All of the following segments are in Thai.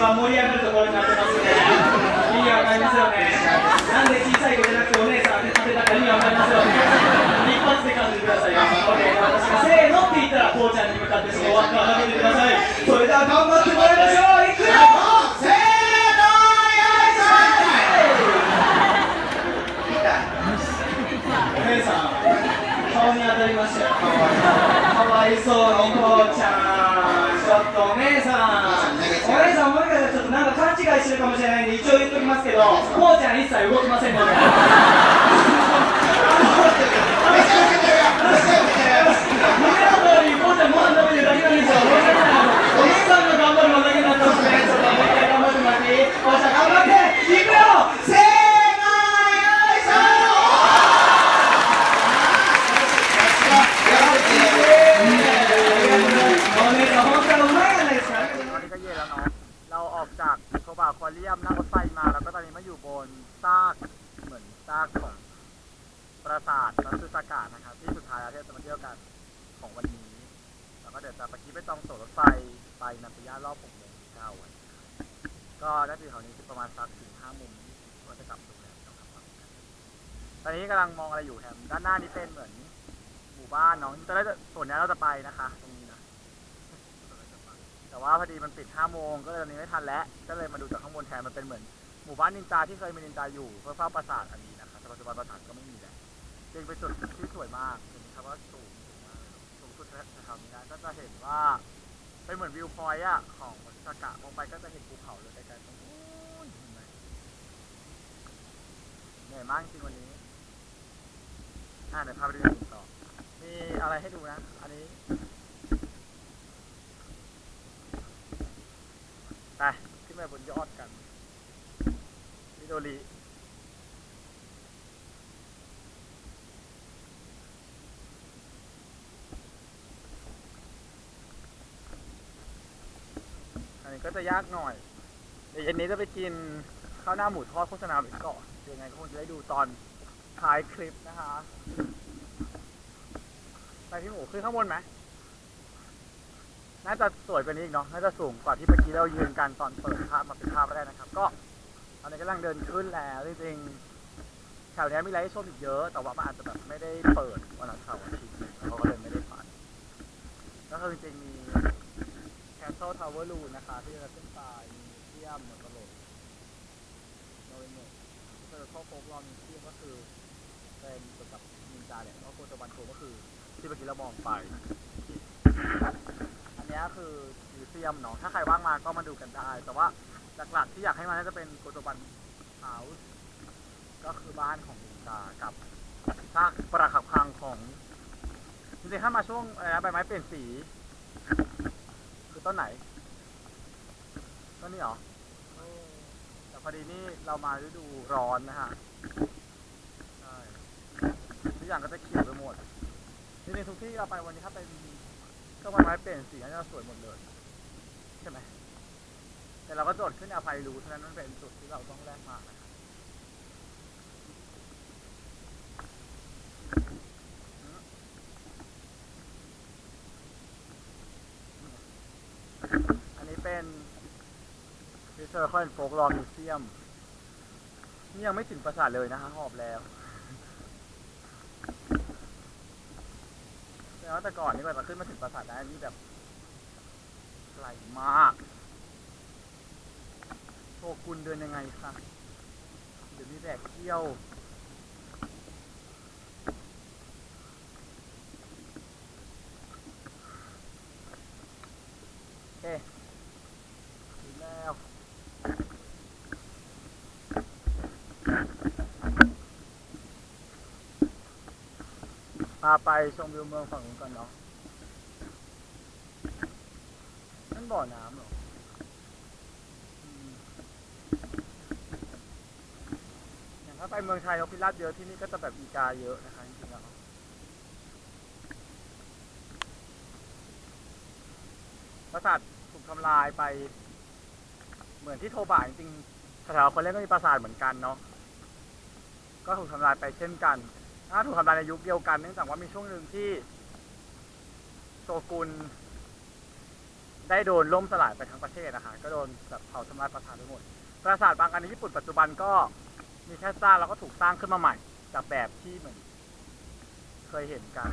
番盛り上がるところになってますね意味わかりますよねなんで小さい子じゃなくてお姉さんで立てたか意味わかりますよね一発で感じてくださいよ OK 私がせーのって言ったらこうちゃんに向かってその輪っかを投げてくださいそれでは頑張ってもらいましょういくよせーのお姉さん顔に当たりましたよ。かわいそうにこうちゃんちょっとお姉さんお姉さんもしかしたらちょっとなんか勘違いしてるかもしれないんで一応言っときますけどこうちゃん一切動きませんので。 ราสาทนัตสึสากะนะครับ ที่สุดท้ายแล้วที่เราจะมาเที่ยวกันของวันนี้ แล้วก็เดี๋ยวจะไปกี้ไปจองตั๋วรถไฟไปนันติยารอบ6โมงเก้าวันก็ด้ถึงแถวนี้คือประมาณสักถึง5โมงก็จะกลับโรงแรมต้องกลับตอนนี้กำลังมองอะไรอยู่แฮมด้านหน้านี่เป็นเหมือนหมู่บ้านเน้องตอนแรกจะส่วนนี้เราจะไปนะคะ ตรงนี้นะแต่ว่าพอดีมันปิด5โมงก็เลยตอนนี้ไม่ทันแล้วก็เลยมาดูจากข้างบนแทนมันเป็นเหมือนหมู่บ้านนินจาที่เคยมีนินจาอยู่เพื่อเฝ้าปราสาทอันนี้นะคะแต่ปัจจุบันปราสาทก็ไม่มีแล้ว จริงเป็นจุดที่สวยมากเห็นครับว่าสูงสูงมากสูงสุดแถวๆนี้นะก็จะเห็นว่าเป็นเหมือนวิวพอยต์อะของวัดสกะมองไปก็จะเห็นภูเขาเลยไกลๆตรงนู้นเห็นไหมเหนื่อยมากจริงวันนี้อ่าเดี๋ยวพาไปดูต่อมีอะไรให้ดูนะ อันนี้ไปขึ้นไปบนยอดกันมิโดริ ก็จะยากหน่อยเดี๋ยวเย็นนี้จะไปกินข้าวหน้าหมูทอดโฆษณาไปก่อนเดี๋ยวยังไงก็คงจะได้ดูตอนท้ายคลิปนะคะไปพี่หมูขึ้นข้างบนไหมน่าจะสวยกว่านี้อีกเนาะน่าจะสูงกว่าที่เมื่อกี้เรายืนกันตอนเปิดภาพมาเป็นภาพแรกนะครับ ก็ตอนนี้กำลังเดินขึ้นแล้วจริงๆแถวเนี้ยมีอะไรให้ชมอีกเยอะ แต่ว่ามันอาจจะแบบไม่ได้เปิดวันเสาร์อาทิตย์เขาก็เลยไม่ได้ไปก็คือจริงๆมี Castle Tower r o o นะคะที่จะขึ้นไปมีมิวเซียมเหมือนกระโหลกโดยหมดเจอข้อโฟกลอมิวเซียมก็คือเป็นเกี่ยวกับนินจาเนี่ยแล้วก็โคตบันโกก็คือ ที่เมื่อกี้เรามองไป อันนี้คือมิวเซียมเนาะถ้าใครว่างมาก็มาดูกันได้ แต่ว่าหลักๆที่อยากให้มาน่าจะเป็นโกโตบันเฮาส์ก็คือบ้านของมินจากับซากปรักหักพังของจริงๆถ้ามาช่วงอะไรนะใบไม้เปลี่ยนสี คือต้นไหน ต้นนี้เหรออแต่พอดีนี่เรามาฤดูร้อนนะฮะใช่ทุกอย่างก็จะเขียวไปหมดจริงๆทุกที่เราไปวันนี้ถ้าเป็นก็ไม้เปลี่ยนสีน่าจะสวยหมดเลยใช่ไหมแต่เราก็โดดขึ้นอภัยรู้เท่านั้นมันเป็นจุดที่เราต้องแลกมานะครับอันนี้เป็น Historical and Folklore Museum นี่ยังไม่ถึงปราสาทเลยนะฮะหอบแล้วแต่ว่าแต่ก่อนนี่กว่าจะขึ้นมาถึงปราสาทได้นี่แบบไกลมากโชกุนเดินยังไงคะเดี๋ยวมีแบกเที่ยว เอ๊ะถึงแล้ว พาไปชมวิวเมืองฝั่งนู้นก่อนเนาะนั่นบ่อน้ำเหรออย่างถ้าไปเมืองไทยนกพิราบเยอะที่นี่ก็จะแบบอีกาเยอะนะคะจริงๆแล้วปราสาทถูกทำลายไป เหมือนที่โทบะจริงๆแถวๆคนเล่นก็มีปราสาทเหมือนกันเนาะก็ถูกทำลายไปเช่นกัน ถ้าถูกทำลายในยุคเดียวกันเนื่องจากว่ามีช่วงหนึ่งที่โชกุนได้โดนล่มสลายไปทั้งประเทศนะคะก็โดนแบบเผาทำลายปราสาทไปหมด ปราสาทบางอันในญี่ปุ่นปัจจุบันก็มีแค่สร้างแล้วก็ถูกสร้างขึ้นมาใหม่ จากแบบที่เหมือนเคยเห็นกัน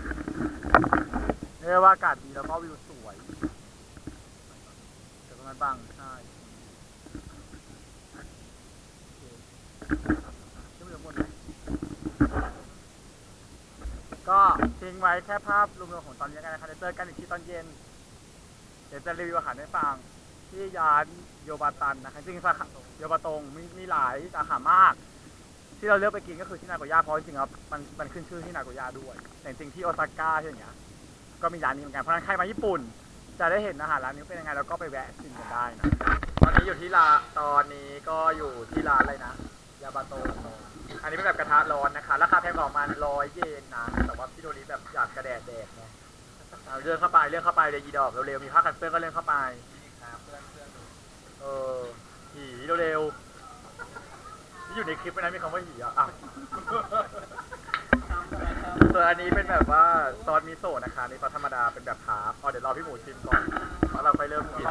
เรียกว่าอากาศดีแล้วก็วิวสวยแต่ตรงนั้นบางใช่โอเคขึ้นไปข้างบนไหม ก็ทิ้งไว้แค่ภาพรวมๆของตอนนี้กันนะคะเดี๋ยวเจอกันอีกทีตอนเย็น เดี๋ยวจะรีวิวอาหารให้ฟังที่ร้านโยบาตันนะคะจริงๆสาขาโยบาตงมีมีหลายสาขามาก ที่เราเลือกไปกินก็คือที่นาโกย่าเพราะจริงๆแล้วมันมันขึ้นชื่อที่นาโกย่าด้วยแต่จริงๆที่โอซาก้าที่อย่างเงี้ยก็มีร้านนี้เหมือนกันเพราะฉะนั้นใครมาญี่ปุ่น จะได้เห็นอาหารร้านนี้เป็นยังไงแล้วก็ไปแวะชิมกันได้นะ ตอนนี้อยู่ที่ร้านตอนนี้ก็อยู่ที่ร้านอะไรนะยาบาโตอันนี้เป็นแบบกระทะร้อนนะคะราคาแพงกว่าประมาณร้อยเยนนะแต่ว่าพี่โดนี้แบบอยากกระแดดแดดไง เอาเลื่อนเข้าไปเลื่อนเข้าไปเลยยีดอกเร็วๆมีผ้ากันเปื้อนก็เลื่อนเข้าไปเออหีเร็วๆที่อยู่ในคลิปนั้นมีคำว่าหีอะอะส่วนอันนี้เป็นแบบว่าซอสมิโซะนะคะนี่ซอสธรรมดาเป็นแบบฮาร์ฟอ๋อเดี๋ยวรอพี่หมูชิมก่อนแล้วเราค่อยเริ่มกิน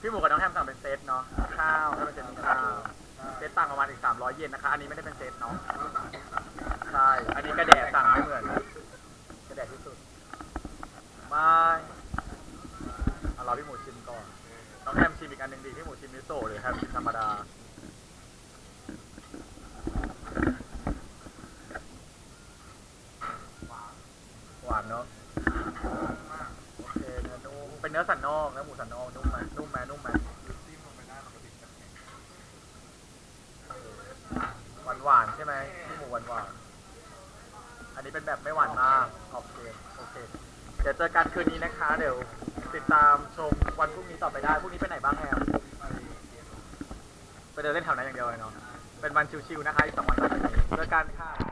พี่หมูกับน้องแฮมสั่งเป็นเซตเนาะข้าวถ้าเป็นเซตมีข้าวเซตต่างประมาณอีก300เยนนะคะ อันนี้ไม่ได้เป็นเซตเนาะใช่อันนี้กระแดดสั่งไม่เหมือนกระแดดที่สุดไม่เอารอพี่หมูชิมก่อนน้องแฮมชิมอีกอันหนึ่งดีพี่หมูชิมมิโซะหรือแฮมชิมธรรมดา หวานเนาะโอเคเนื้อ เนื้อสันนอกเนื้อหมูสันนอกนุ่มไหมนุ่มไหมนุ่มไหมหวานหวานใช่ไหมที่หมูหวานหวานอันนี้เป็นแบบไม่หวานมากโอเคโอเค เดี๋ยวเจอกันคืนนี้นะคะ เดี๋ยวติดตามชมวันพรุ่งนี้ต่อไปได้พรุ่งนี้ไปไหนบ้างแฮมไปเดินเล่นแถวนั้นอย่างเดียวเลยเนาะเป็นวันชิวๆนะคะอีกสองวันต่อไปนี้เจอกันค่ะ